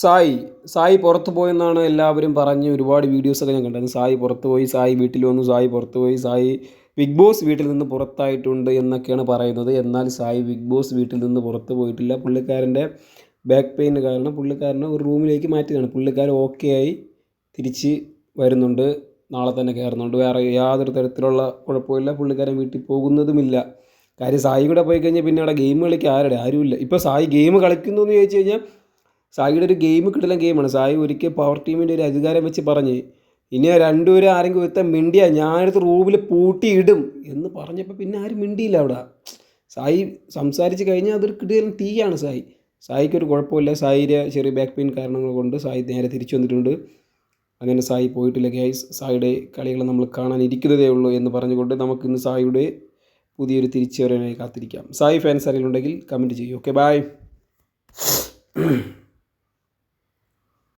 സായി സായി പുറത്തു പോയെന്നാണ് എല്ലാവരും പറഞ്ഞ് ഒരുപാട് വീഡിയോസൊക്കെ ഞാൻ കണ്ടത്. സായി പുറത്തു പോയി സായി വീട്ടിൽ വന്നു സായി പുറത്തു പോയി സായി ബിഗ് ബോസ് വീട്ടിൽ നിന്ന് പുറത്തായിട്ടുണ്ട് എന്നൊക്കെയാണ് പറയുന്നത്. എന്നാൽ സായി ബിഗ് ബോസ് വീട്ടിൽ നിന്ന് പുറത്ത് പോയിട്ടില്ല. പുള്ളിക്കാരന്റെ ബാക്ക് പെയിൻ കാരണം പുള്ളിക്കാരനെ ഒരു റൂമിലേക്ക് മാറ്റിയതാണ്. പുള്ളിക്കാരൻ ഓക്കെ ആയി തിരിച്ച് വരുന്നുണ്ട്. നാളെ തന്നെ കയറുന്നുണ്ട്. വേറെ യാതൊരു തരത്തിലുള്ള കുഴപ്പമില്ല പുള്ളിക്കാരൻ വീട്ടിൽ പോകുന്നതുമില്ല. കാര്യം സായി കൂടെ പോയി കഴിഞ്ഞാൽ പിന്നെ അവിടെ ഗെയിം കളിക്കാൻ ആരുടെ ആരുമില്ല. ഇപ്പോൾ സായി ഗെയിം കളിക്കുന്നു എന്ന് ചോദിച്ചു കഴിഞ്ഞാൽ സായിയുടെ ഒരു ഗെയിം കിട്ടുന്ന ഗെയിമാണ് സായി ഒരിക്കൽ പവർ ടീമിന്റെ ഒരു അധികാരം വെച്ച് പറഞ്ഞ് ഇനി രണ്ടുപേരും ആരെങ്കിലും ഒരുത്തൻ മിണ്ടിയ ഞാനെടുത്ത് റൂമിൽ പൂട്ടിയിടും എന്ന് പറഞ്ഞപ്പോൾ പിന്നെ ആരും മിണ്ടിയില്ല അവിടെ. സായി സംസാരിച്ച് കഴിഞ്ഞാൽ അതൊരു കിട്ടിയാലും തീയാണ് സായി. സായിക്കൊരു കുഴപ്പമില്ല. സായിയുടെ ചെറിയ ബാക്ക് പെയിൻ കാരണങ്ങൾ കൊണ്ട് സായി നേരെ തിരിച്ചു വന്നിട്ടുണ്ട്. അങ്ങനെ സായി പോയിട്ടില്ല ഗൈസ് സായിയുടെ കളികൾ നമ്മൾ കാണാൻ ഇരിക്കുന്നതേ ഉള്ളൂ എന്ന് പറഞ്ഞുകൊണ്ട് നമുക്ക് ഇന്ന് സായിയുടെ പുതിയൊരു തിരിച്ചു വരാനായി കാത്തിരിക്കാം. സായി ഫാൻസ് ആരെങ്കിലും കമന്റ് ചെയ്യൂ. Okay bye